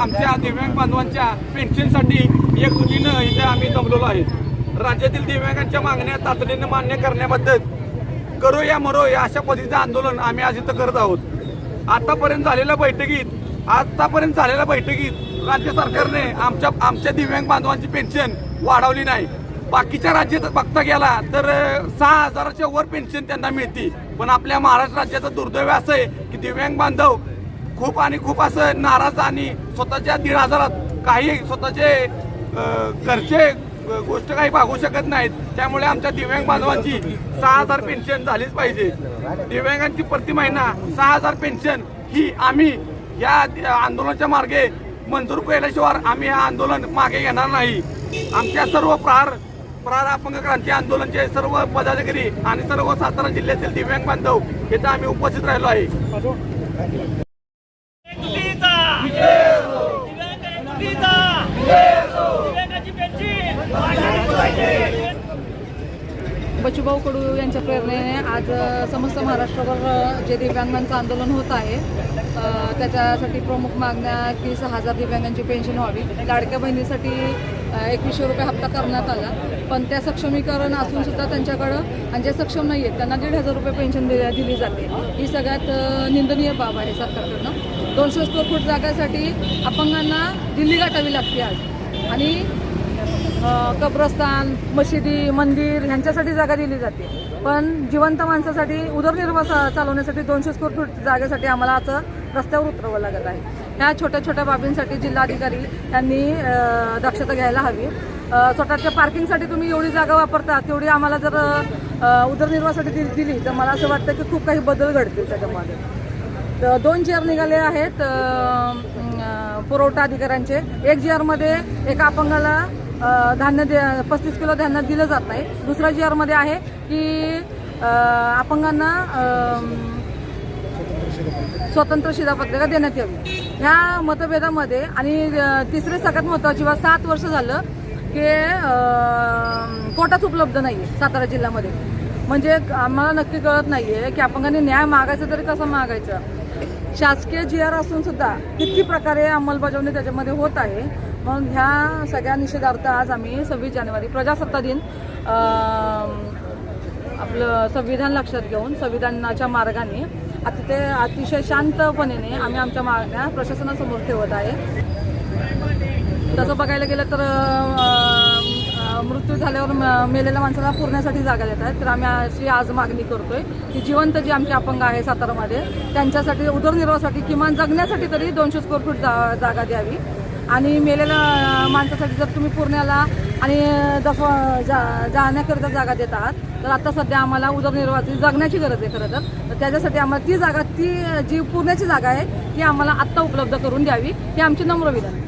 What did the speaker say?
आमच्या दिव्यांग बांधवांच्या पेन्शनसाठी एकजुटीनं इथे आम्ही जमलेलो आहे. राज्यातील दिव्यांगांच्या मागण्या तातडीनं मान्य करण्याबद्दल करो या मरो या अशा पद्धतीचं आंदोलन आम्ही आज इथं करत आहोत. आतापर्यंत झालेल्या बैठकीत आतापर्यंत झालेल्या बैठकीत राज्य सरकारने आमच्या आमच्या दिव्यांग बांधवांची पेन्शन वाढवली नाही. बाकीच्या राज्यात बघता गेला तर सहा हजाराच्या वर पेन्शन त्यांना मिळते. पण आपल्या महाराष्ट्र राज्याचं दुर्दैव असं आहे की दिव्यांग बांधव खूप आणि खूप असं नाराज आणि स्वतःच्या दीड हजारात काही स्वतःचे घरचे गोष्ट काही भागू शकत नाहीत. त्यामुळे आमच्या दिव्यांग बांधवांची सहा हजार पेन्शन झालीच पाहिजे. दिव्यांगांची प्रति महिना सहा हजार पेन्शन ही आम्ही या आंदोलनाच्या मार्गे मंजूर केल्याशिवाय आम्ही हे आंदोलन मागे घेणार नाही. आमच्या सर्व प्रहार प्रहार अपंग क्रांती आंदोलनचे सर्व पदाधिकारी आणि सर्व सातारा जिल्ह्यातील दिव्यांग बांधव इथं आम्ही उपस्थित राहिलो आहे. बचूभाऊ कडू यांच्या प्रेरणेने आज समस्त महाराष्ट्रावर जे दिव्यांगांचं आंदोलन होत आहे त्याच्यासाठी प्रमुख मागण्या की सहा हजार दिव्यांगांची पेन्शन व्हावी. लाडक्या बहिणीसाठी एकवीसशे रुपये हप्ता करण्यात आला. पण त्या सक्षमीकरण असून सुद्धा त्यांच्याकडं आणि जे सक्षम नाही आहेत त्यांना दीड हजार रुपये पेन्शन दिली दिली जाते. ही सगळ्यात निंदनीय बाब आहे सरकारकडनं. दोनशे स्क्वेअर फूट जागासाठी अपंगांना दिल्ली गाठावी लागते आज. आणि कब्रस्तान मशिदी मंदिर ह्यांच्यासाठी जागा दिली जाते. पण जिवंत माणसासाठी उदरनिर्वाह चालवण्यासाठी दोनशे स्क्वेअर फूट जागेसाठी आम्हाला आता रस्त्यावर उतरावं लागत आहे. ह्या छोट्या छोट्या बाबींसाठी जिल्हाधिकारी यांनी दक्षता घ्यायला हवी. स्वतःच्या पार्किंगसाठी तुम्ही एवढी जागा वापरता तेवढी आम्हाला जर उदरनिर्वाहासाठी दिली दिली तर मला असं वाटतं की खूप काही बदल घडतील त्याच्यामध्ये. तर दोन चेअर निघाले आहेत पुरवठा अधिकाऱ्यांचे एक चेअरमध्ये एका अपंगाला धान्य दे पस्तीस किलो धान्य दिलं जात नाही. दुसऱ्या जी आरमध्ये आहे की अपंगांना स्वतंत्र शिधापत्रिका देण्यात यावी. ह्या मतभेदामध्ये आणि तिसरी सगळ्यात महत्त्वाची बाब सात वर्ष झालं की कोटाच उपलब्ध नाही आहे सातारा जिल्ह्यामध्ये. म्हणजे आम्हाला नक्की कळत नाही आहे की अपंगांनी न्याय मागायचा तरी कसं मागायचं. शासकीय जी आर असून सुद्धा किती प्रकारे अंमलबजावणी त्याच्यामध्ये होत आहे मग ह्या सगळ्या निषेधार्थ आज आम्ही सव्वीस जानेवारी प्रजासत्ता दिन आपलं संविधान लक्षात घेऊन संविधानाच्या मार्गाने अति ते अतिशय शांतपणे आम्ही आमच्या मागण्या प्रशासनासमोर ठेवत आहे. तसं बघायला गेलं तर मृत्यू झाल्यावर म- मेलेल्या माणसाला पुरण्यासाठी जागा देत आहेत. तर आम्ही अशी आज मागणी करतोय की जिवंत जे आमचे अपंग आहे सातारामध्ये त्यांच्यासाठी उदरनिर्वाहासाठी किमान जगण्यासाठी तरी दोनशे स्क्वेअर फूट जा जागा द्यावी. आणि मेलेल्या माणसासाठी जर तुम्ही पुरण्याला आणि दफ जा जाण्याकरिता जागा देत आहात तर आता सध्या आम्हाला उदरनिर्वाहाची जगण्याची गरज आहे खरं तर. त्याच्यासाठी आम्हाला ती जागा ती जी पुरण्याची जागा आहे ती आम्हाला आत्ता उपलब्ध करून द्यावी ही आमची नम्र विनंती.